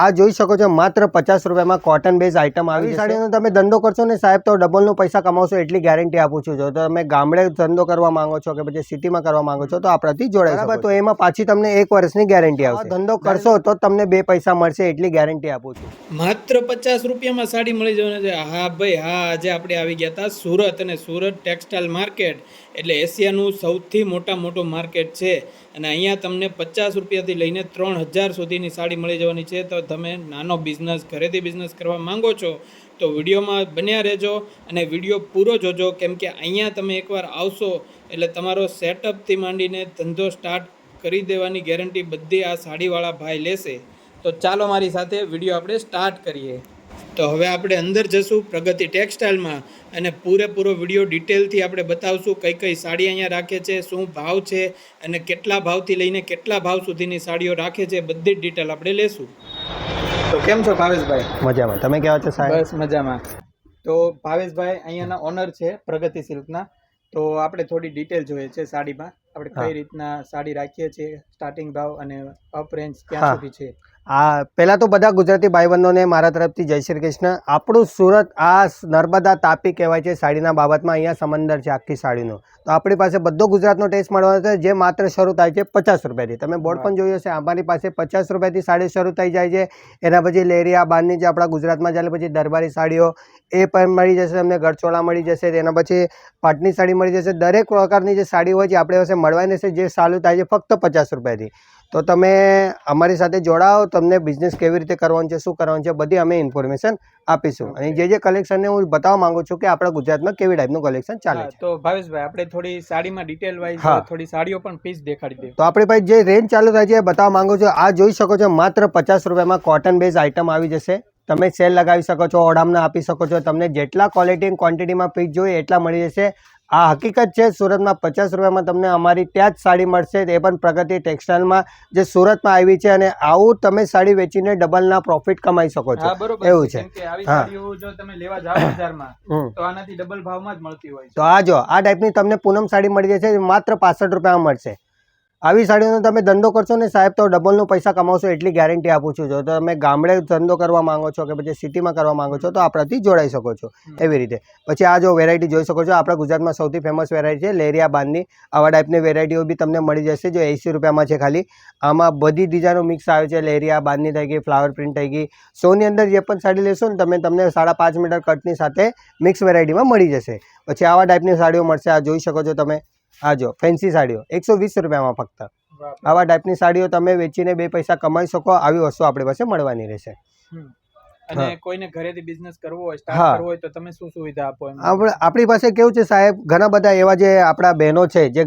આ જોઈ શકો છો માત્ર પચાસ રૂપિયામાં કોટન બેઝ આઇટમ આવી સાડીનો તમે ધંધો કરશો ને સાહેબ તો ડબલનો પૈસા કમાવશો એટલી ગેરંટી આપું છું. જો તમે ગામડે ધંધો કરવા માંગો છો કે પછી સિટીમાં કરવા માંગો છો તો આપણાથી જોડાઈ બરાબર તો એમાં પાછી તમને એક વર્ષની ગેરંટી આવશે. ધંધો કરશો તો તમને બે પૈસા મળશે એટલી ગેરંટી આપું છું. માત્ર પચાસ રૂપિયામાં સાડી મળી જવાની છે. હા ભાઈ હા આજે આપણે આવી ગયા હતા સુરત અને સુરત ટેક્સટાઇલ માર્કેટ એટલે એશિયાનું સૌથી મોટા મોટું માર્કેટ છે. અને અહીંયા તમને પચાસ રૂપિયાથી લઈને ત્રણ હજાર સુધીની સાડી મળી જવાની છે. તો તમે નાનો બિઝનેસ ઘરેથી બિઝનેસ કરવા માંગો છો, તો વિડીયોમાં બન્યા રહેજો અને વીડિયો પૂરો જોજો. કેમ કે અહીંયા તમે એકવાર આવશો, એટલે તમારો સેટઅપથી માંડીને ધંધો સ્ટાર્ટ કરી દેવાની ગેરંટી બધી આ સાડીવાળા ભાઈ લેશે. તો ચાલો મારી સાથે વીડિયો આપણે સ્ટાર્ટ કરીએ. તો હવે આપણે અંદર જશું પ્રગતિ ટેક્સટાઇલમાં અને પૂરેપૂરો વીડિયો ડિટેલથી આપણે બતાવશું કઈ કઈ સાડી અહીંયા રાખે છે, શું ભાવ છે અને કેટલા ભાવથી લઈને કેટલા ભાવ સુધીની સાડીઓ રાખે છે, બધી જ ડિટેલ આપણે લેશું. કેમ છો ભાવેશભાઈ? મજામાં. તમે કેવા છો સાહેબ? બસ મજામાં. તો ભાવેશભાઈ અહીંયાના ઓનર છે પ્રગતિ સિલ્કના. તો આપણે થોડી ડિટેલ જોઈએ છે સાડીમાં. આપણે. કઈ રીતના સાડી રાખીએ છીએ સ્ટાર્ટિંગ ભાવ અને અપ રેન્જ ક્યાં સુધી છે? આ, પહેલાં તો બધા ગુજરાતી ભાઈ બંધોને મારા તરફથી જય શ્રી કૃષ્ણ. આપણું સુરત, આ નર્મદા તાપી કહેવાય છે, સાડીના બાબતમાં અહીંયા સમંદર છે આખી સાડીનો. તો આપણી પાસે બધો ગુજરાતનો ટેસ્ટ મળવાનો છે, જે માત્ર શરૂ થાય છે પચાસ રૂપિયાથી. તમે બોર્ડ પણ જોયું હશે અમારી પાસે પચાસ રૂપિયાથી સાડી શરૂ થઈ જાય છે. એના પછી લેરિયા, બારની જે આપણા ગુજરાતમાં ચાલે, પછી દરબારી સાડીઓ, એ પણ મળી જશે, તમને ગરચોળા મળી જશે, તેના પછી પાટની સાડી મળી જશે. દરેક પ્રકારની જે સાડી હોય છે આપણે પાસે મળવાની છે જે ચાલુ થાય છે ફક્ત પચાસ રૂપિયાથી. તો તમે અમારી સાથે જોડાઓ તમને બિઝનેસ કેવી રીતે કરવાનું છે શું કરવાનું છે બધી અમે ઇન્ફોર્મેશન આપીશું. અને જે જે કલેક્શનને હું બતાવવા માંગુ છું કે આપણા ગુજરાતમાં કેવી ટાઈપનું કલેક્શન ચાલે છે. તો ભાવેશભાઈ આપણે થોડી સાડીમાં ડિટેલ વાઇઝ. થોડી સાડીઓ પણ પીસ દેખાડી દે. તો આપણી પાસે જે રેન્જ ચાલુ થાય છે એ બતાવવા માંગુ છું. આ જોઈ શકો છો માત્ર પચાસ રૂપિયામાં કોટન બેઝ આઇટમ આવી જશે. તમે સેલ લગાવી શકો છો ઓડામના આપી શકો છો. તમને જેટલા ક્વોલિટી ક્વોન્ટિટીમાં પીસ જોઈએ એટલા મળી જશે. આ હકીકત છે સુરતમાં પચાસ રૂપિયામાં તમને અમારી ત્યાં જ સાડી મળશે. એ પણ પ્રગતિ ટેક્સટાઇલમાં જે સુરતમાં આવી છે અને આવું તમે સાડી વેચીને ડબલના પ્રોફિટ કમાઈ શકો છો. એવું છે. તો આ જો આ ટાઈપની તમને પૂનમ સાડી મળી જશે માત્ર પાસઠ રૂપિયામાં મળશે. આવી સાડીનો તમે ધંધો કરશો ને સાહેબ તો ડબલનો પૈસા કમાવશો એટલી ગેરંટી આપું છું. જો તમે ગામડે ધંધો કરવા માંગો છો કે પછી સિટીમાં કરવા માંગો છો તો આપણાથી જોડાઈ શકો છો. એવી રીતે. પછી આ જો વેરાયટી જોઈ શકો છો આપણા ગુજરાતમાં સૌથી ફેમસ વેરાયટી છે લેરિયા બાંધની. આવા ટાઈપની વેરાયટીઓ બી તમને મળી જશે. જો એંસી રૂપિયામાં છે ખાલી. આમાં બધી ડિઝાઇનો મિક્સ આવે છે. લેરિયા બાંધની થઈ ગઈ ફ્લાવર પ્રિન્ટ થઈ ગઈ. સોની અંદર જે પણ સાડી લેશો ને તમે તમને સાડા પાંચ મીટર કટની સાથે મિક્સ વેરાયટીમાં મળી જશે. પછી આવા ટાઈપની સાડીઓ મળશે. આ જોઈ શકો છો તમે. આ જો ફેન્સી સાડીઓ. એકસો વીસ રૂપિયામાં ફક્ત. આવા ટાઈપની સાડીઓ તમે વેચીને બે પૈસા કમાઈ શકો આવી વસ્તુ આપણી પાસે મળવાની રહેશે. અને કોઈને ઘરેથી બિઝનેસ કરવો હોય સ્ટાર્ટ કરવો હોય તો તમે શું સુવિધા આપો એમ? આપણે આપણી પાસે કેવું છે સાહેબ ઘણા બધા એવા જે આપણા બહેનો છે જે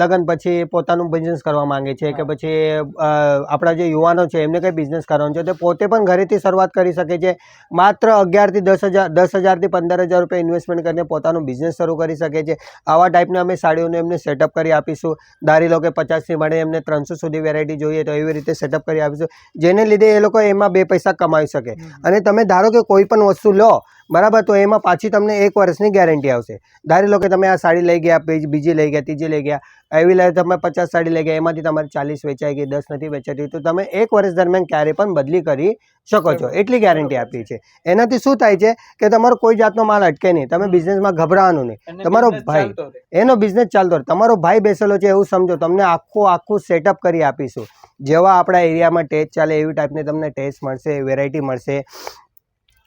લગ્ન પછી પોતાનું બિઝનેસ કરવા માંગે છે કે પછી આપણા જે યુવાનો છે એમને કંઈ બિઝનેસ કરવાનો છે તે પોતે પણ ઘરેથી શરૂઆત કરી શકે છે. માત્ર અગિયારથી દસ હજાર દસ હજારથી પંદર હજાર રૂપિયા ઇન્વેસ્ટમેન્ટ કરીને પોતાનું બિઝનેસ શરૂ કરી શકે છે. આવા ટાઈપના અમે સાડીઓને એમને સેટઅપ કરી આપીશું. ધારી લો કે પચાસથી મળે એમને ત્રણસો સુધી વેરાયટી જોઈએ તો એવી રીતે સેટઅપ કરી આપીશું. જેને લીધે એ લોકો એમાં બે પૈસા કમાવી શકે. અને તમે ધારો કે કોઈ પણ વસ્તુ લો બરાબર તો એમાં પાછી તમને એક વર્ષની ગેરંટી આવશે. ધારી લો કે તમે આ સાડી લઈ ગયા બીજી બીજી લઈ ગયા ત્રીજી લઈ ગયા એવી લઈ તમે પચાસ સાડી લઈ ગયા એમાંથી તમારે ચાલીસ વેચાઈ ગઈ દસ નથી વેચાતી તો તમે એક વર્ષ દરમિયાન ક્યારે પણ બદલી કરી શકો છો. એટલી ગેરંટી આપી છે. એનાથી શું થાય છે કે તમારો કોઈ જાતનો માલ અટકે નહીં. તમે બિઝનેસમાં ગભરાવાનું નહીં. તમારો ભાઈ એનો બિઝનેસ ચાલતો તમારો ભાઈ બેસેલો છે એવું સમજો. તમને આખું આખું સેટઅપ કરી આપીશું. જેવા આપણા એરિયામાં ટેસ્ટ ચાલે એવી ટાઈપની તમને ટેસ્ટ મળશે વેરાયટી મળશે.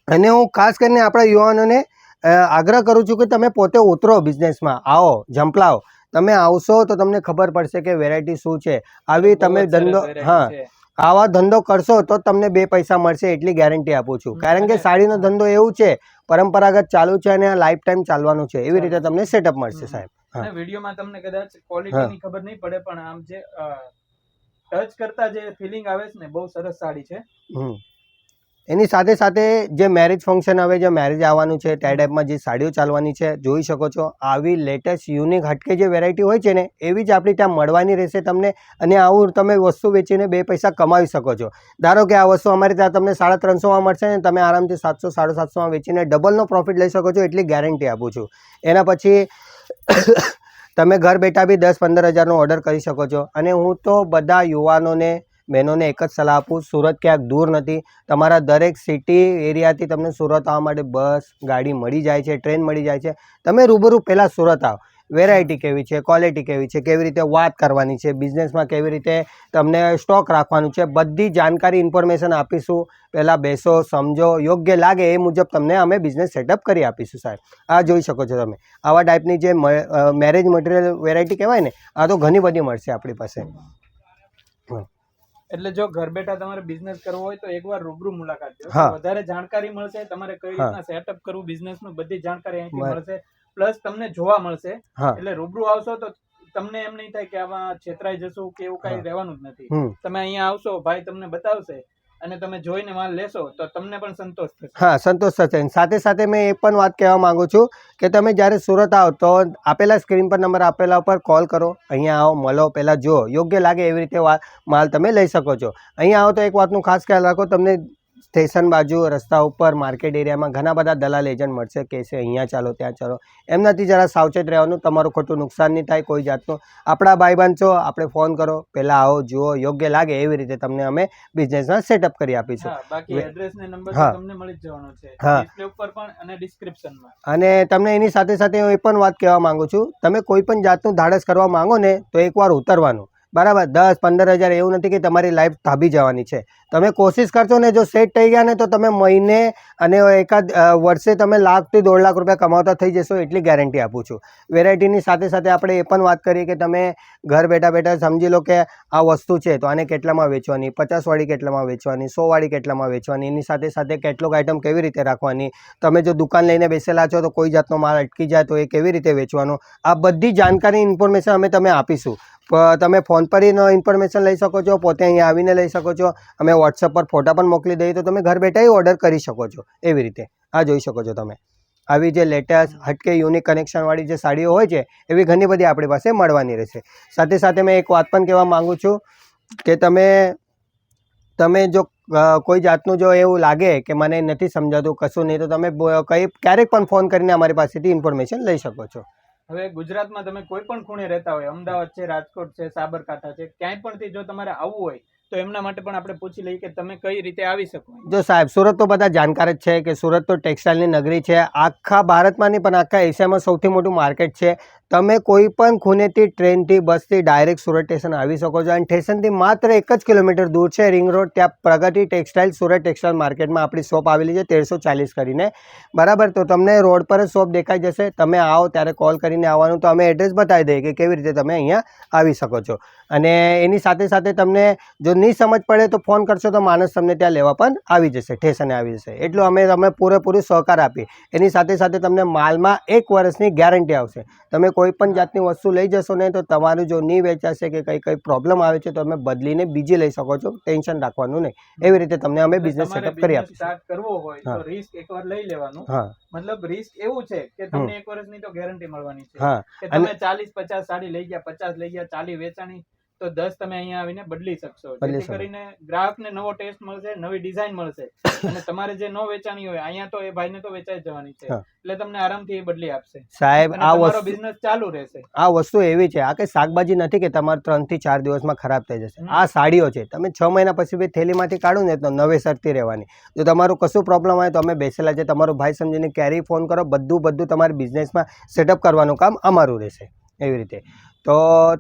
અને હું ખાસ કરીને આપણા યુવાનોને આગ્રહ કરું છું કે તમે પોતે ઉતરો બિઝનેસમાં આવો ઝંપલાવો. તમે આવશો તો તમને ખબર પડશે કે વેરાયટી શું છે. આવી તમે ધંધો હા આવા ધંધો કરશો તો તમને બે પૈસા મળશે એટલી ગેરંટી આપું છું. કારણ કે સાડીનો ધંધો એવું છે પરંપરાગત ચાલુ છે અને લાઈફ ટાઈમ ચાલવાનું છે. એવી રીતે તમને સેટઅપ મળશે સાહેબ. વિડીયોમાં તમને કદાચ ક્વોલિટીની ખબર નહીં પડે પણ આમ જે ટચ કરતા જે ફિલિંગ આવે છે ને બહુ સરસ સાડી છે. એની સાથે સાથે જે મેરેજ ફંક્શન હવે જે મેરેજ આવવાનું છે તે ટાઈપમાં જે સાડીઓ ચાલવાની છે, જોઈ શકો છો. આવી લેટેસ્ટ યુનિક હટકે જે વેરાયટી હોય છે ને, એવી જ આપણી ત્યાં મળવાની રહેશે તમને. અને આવું તમે વસ્તુ વેચીને બે પૈસા કમાવી શકો છો. ધારો કે આ વસ્તુ અમારી ત્યાં તમને સાડા ત્રણસોમાં મળશે ને, તમે આરામથી સાતસો સાડા સાતસોમાં વેચીને ડબલનો પ્રોફિટ લઈ શકો છો એટલી ગેરંટી આપું છું. એના પછી તમે ઘર બેઠા બી દસ પંદર હજારનો ઓર્ડર કરી શકો છો. અને હું તો બધા યુવાનોને બહેનોને એક જ સલાહ આપું, સુરત ક્યાંક દૂર નથી. તમારા દરેક સિટી એરિયાથી તમને સુરત આવવા માટે બસ, ગાડી મળી જાય છે, ટ્રેન મળી જાય છે. તમે રૂબરૂ પહેલાં સુરત આવો. વેરાયટી કેવી છે ક્વોલિટી કેવી છે, કેવી રીતે વાત કરવાની છે બિઝનેસમાં કેવી રીતે તમને સ્ટોક રાખવાનું છે, બધી જાણકારી ઇન્ફોર્મેશન આપીશું. પહેલાં બેસો, સમજો, યોગ્ય લાગે એ મુજબ તમને અમે બિઝનેસ સેટઅપ કરી આપીશું સાહેબ. આ જોઈ શકો છો તમે. આવા ટાઈપની જે મેરેજ મટીરિયલ વેરાયટી કહેવાય ને, આ તો ઘણી બધી મળશે આપણી પાસે. એટલે જો ઘર બેઠા તમારે બિઝનેસ કરવો હોય તો એકવાર રૂબરૂ મુલાકાત લો. વધારે જાણકારી મળશે તમારે કઈ રીતના સેટઅપ કરવું બિઝનેસનું બધી જાણકારી અહીંથી મળશે. પ્લસ તમને જોવા મળશે. એટલે રૂબરૂ આવશો તો તમને એમ નહીં થાય કે આમાં છેતરાઈ જશું કે એવું કઈ. રહેવાનું જ નથી. તમે અહીંયા આવશો ભાઈ તમને બતાવશે. અને તમે જોઈને માલ લેશો, તો તમને પણ સંતોષ થશે. હા, સંતોષ થશે. સાથે સાથે મેં એ પણ વાત કહેવા માંગુ છું કે તમે જ્યારે સુરત આવો, તો આપેલા સ્ક્રીન પર નંબર આપેલા ઉપર કોલ કરો. અહીંયા આવો, મળો, પહેલાં જો યોગ્ય લાગે એવી રીતે માલ તમે લઈ શકો છો. અહીંયા આવો તો એક વાતનું ખાસ ખ્યાલ રાખો, તમને સ્ટેશન બાજુ રસ્તા ઉપર માર્કેટ એરિયામાં ઘણા બધા દલાલ એજન્ટ મળશે કે છે અહીંયા ચાલો ત્યાં ચાલો. એમનાથી જરા સાવચેત રહેવાનું તમારું ખોટું નુકસાન નહીં થાય કોઈ જાતનું. આપણા ભાઈબંધ છો આપણે ફોન કરો પહેલાં આવો જુઓ યોગ્ય લાગે એવી રીતે તમને અમે બિઝનેસમાં સેટઅપ કરી આપીશું. હા હા. અને તમને એની સાથે સાથે હું એ પણ વાત કહેવા માંગુ છું તમે કોઈ પણ જાતનું ધાડસ કરવા માંગો ને તો એકવાર ઉતરવાનું. બરાબર, દસ, પંદર હજાર એવું નથી કે તમારી લાઈફ થાબી જવાની છે. તમે કોશિશ કરશો ને જો સેટ થઈ ગયા ને તો તમે મહિને અને એકાદ વર્ષે તમે લાખથી દોઢ લાખ રૂપિયા કમાવતા થઈ જશો એટલી ગેરંટી આપું છું. વેરાયટીની સાથે સાથે આપણે એ પણ વાત કરીએ કે તમે ઘર બેઠા બેઠા સમજી લો કે આ વસ્તુ છે તો આને કેટલામાં વેચવાની, પચાસવાળી કેટલામાં વેચવાની, સોવાળી કેટલામાં વેચવાની, એની સાથે સાથે કેટલોક આઇટમ કેવી રીતે રાખવાની, તમે જો દુકાન લઈને બેસેલા છો તો કોઈ જાતનો માલ અટકી જાય તો એ કેવી રીતે વેચવાનો, આ બધી જાણકારી ઇન્ફોર્મેશન અમે તમે આપીશું. તમે ફોન પર ઇન્ફોર્મેશન લઈ શકો છો, પોતે અહીંયા આવીને લઈ શકો છો. અમે વોટ્સઅપ પર ફોટા પણ મોકલી દઈએ તો તમે ઘર બેઠા ઓર્ડર કરી શકો છો, એવી રીતે. આ જોઈ શકો છો તમે. આવી જે લેટેસ્ટ હટકે યુનિક કનેક્શનવાળી જે સાડીઓ હોય છે, એવી ઘણી બધી આપણી પાસે મળવાની રહેશે. સાથે સાથે મેં એક વાત પણ કહેવા માગું છું કે તમે તમે જો કોઈ જાતનું જો એવું લાગે કે મને નથી સમજાતું, કશું નહીં, તો તમે કંઈ, ક્યારેક પણ ફોન કરીને અમારી પાસેથી ઇન્ફોર્મેશન લઈ શકો છો. હવે ગુજરાતમાં તમે કોઈ પણ ખૂણે રહેતા હોય, અમદાવાદ છે, રાજકોટ છે, સાબરકાંઠા છે, ક્યાંય પણ થી જો તમારે આવવું હોય તો એમના માટે પણ આપણે પૂછી લઈએ કે તમે કઈ રીતે આવી શકો જો સાહેબ, સુરત તો બધા જાણકાર જ છે કે સુરત તો ટેક્સટાઇલની નગરી છે. આખા ભારતમાં નહીં, પણ આખા એશિયામાં સૌથી મોટું માર્કેટ છે. તમે કોઈ પણ ખૂનેથી ટ્રેનથી, બસથી ડાયરેક્ટ સુરત સ્ટેશન આવી શકો છો. અને સ્ટેશનથી માત્ર એક જ કિલોમીટર દૂર છે રિંગ રોડ. ત્યાં પ્રગતિ ટેક્સટાઇલ, સુરત ટેક્સટાઇલ માર્કેટમાં આપણી શોપ આવેલી છે, તેરસો ચાલીસ કરીને. બરાબર? તો તમને રોડ પર જ શોપ દેખાઈ જશે. તમે આવો, ત્યારે કોલ કરીને આવવાનું. તો અમે એડ્રેસ બતાવી દઈએ કે કેવી રીતે તમે અહીંયા આવી શકો છો. અને એની સાથે સાથે તમને જો નહીં સમજ પડે તો ફોન કરશો તો માણસ તમને ત્યાં લેવા પણ આવી જશે ઠેસને આવી જશે. એટલું અમે તમે પૂરેપૂરું સહકાર આપીએ. એની સાથે સાથે તમને માલમાં એક વર્ષની ગેરંટી આવશે. તમે કોઈ પણ જાતની વસ્તુ લઈ જશો ને તો તમારું જો નહીં વેચાશે કે કંઈ કંઈ પ્રોબ્લેમ આવે છે તો તમે બદલીને બીજી લઈ શકો છો ટેન્શન રાખવાનું નહીં. એવી રીતે તમને અમે બિઝનેસ સેટઅપ કરી આપીશું. સ્ટાર્ટ કરવો હોય તો રિસ્ક એકવાર લઈ લેવાનું. મતલબ રિસ્ક એવું છે કે તમને એક વર્ષની તો ગેરંટી મળવાની છે. કે તમે ચાલીસ પચાસ સાડી લઈ ગયા પચાસ લઈ ગયા ચાલી વેચાણી તો દસ તમે અહીંયા આવીને બદલી શકશો. જેથી. કરીને ગ્રાહકને નવો ટેસ્ટ મળશે નવી ડિઝાઇન મળશે. અને તમારે જે ન વેચાણી હોય અહીંયા તો એ ભાઈને તો વેચાઈ જવાની છે. એટલે તમને આરામથી એ બદલી આપશે. સાહેબ આ વસ્તુ બિઝનેસ ચાલુ રહેશે. આ વસ્તુ એવી છે આ કે શાકભાજી નથી કે તમારે ત્રણથી ચાર દિવસમાં ખરાબ થઈ જશે. આ સાડીઓ છે. તમે છ મહિના પછી બે થેલીમાંથી કાઢો ને તો નવેસરથી રહેવાની. જો તમારું કશું પ્રોબ્લેમ હોય તો અમે બેસેલા છે. તમારો ભાઈ સમજીને ક્યારેય ફોન કરો. બધું બધું તમારે બિઝનેસમાં સેટઅપ કરવાનું કામ અમારું રહેશે. એવી રીતે. તો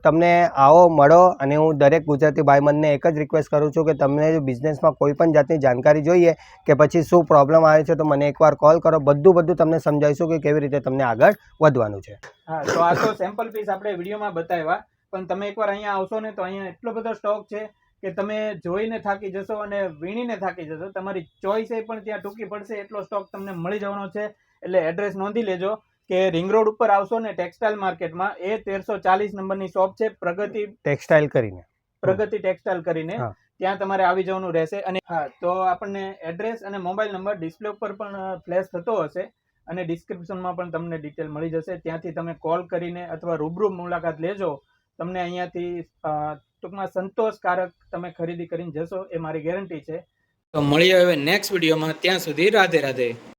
તમને આવો મળો અને હું દરેક ગુજરાતી ભાઈબંધને એક જ રિક્વેસ્ટ કરું છું કે તમને જો બિઝનેસમાં કોઈ પણ જાતની જાણકારી જોઈએ કે પછી શું પ્રોબ્લેમ આવે છે તો મને એકવાર કોલ કરો. બધું બધું તમને સમજાવીશું કે કેવી રીતે તમને આગળ વધવાનું છે. હા, તો આ તો સેમ્પલ પીસ આપણે વિડીયોમાં બતાવ્યા. પણ તમે એકવાર અહીંયા આવશો ને તો અહીંયા એટલો બધો સ્ટોક છે કે તમે જોઈને થાકી જશો અને વીણીને થાકી જશો. તમારી ચોઈસ પણ ત્યાં ટૂંકી પડશે. એટલો સ્ટોક તમને મળી જવાનો છે. એટલે એડ્રેસ નોંધી લેજો. કે રિંગ રોડ ઉપર આવશો ને ટેક્સટાઇલ માર્કેટમાં એ તેરસો ચાલીસ નંબરની શોપ છે પ્રગતિ ટેક્સટાઇલ કરીને. પ્રગતિ ટેક્સટાઇલ કરીને. ત્યાં તમારે આવી જવાનું રહેશે. અને હા તો આપણને એડ્રેસ અને મોબાઈલ નંબર ડિસ્પ્લે ઉપર પણ ફ્લેશ થતો હશે. અને ડિસ્ક્રિપ્શનમાં પણ તમને ડિટેલ મળી જશે. ત્યાંથી તમે કોલ કરીને અથવા રૂબરૂ મુલાકાત લેજો. તમને અહીંયાથી ટૂંકમાં સંતોષકારક તમે ખરીદી કરીને જશો એ મારી ગેરંટી છે. તો મળીએ હવે નેક્સ્ટ વિડીયોમાં ત્યાં સુધી રાધે રાધે.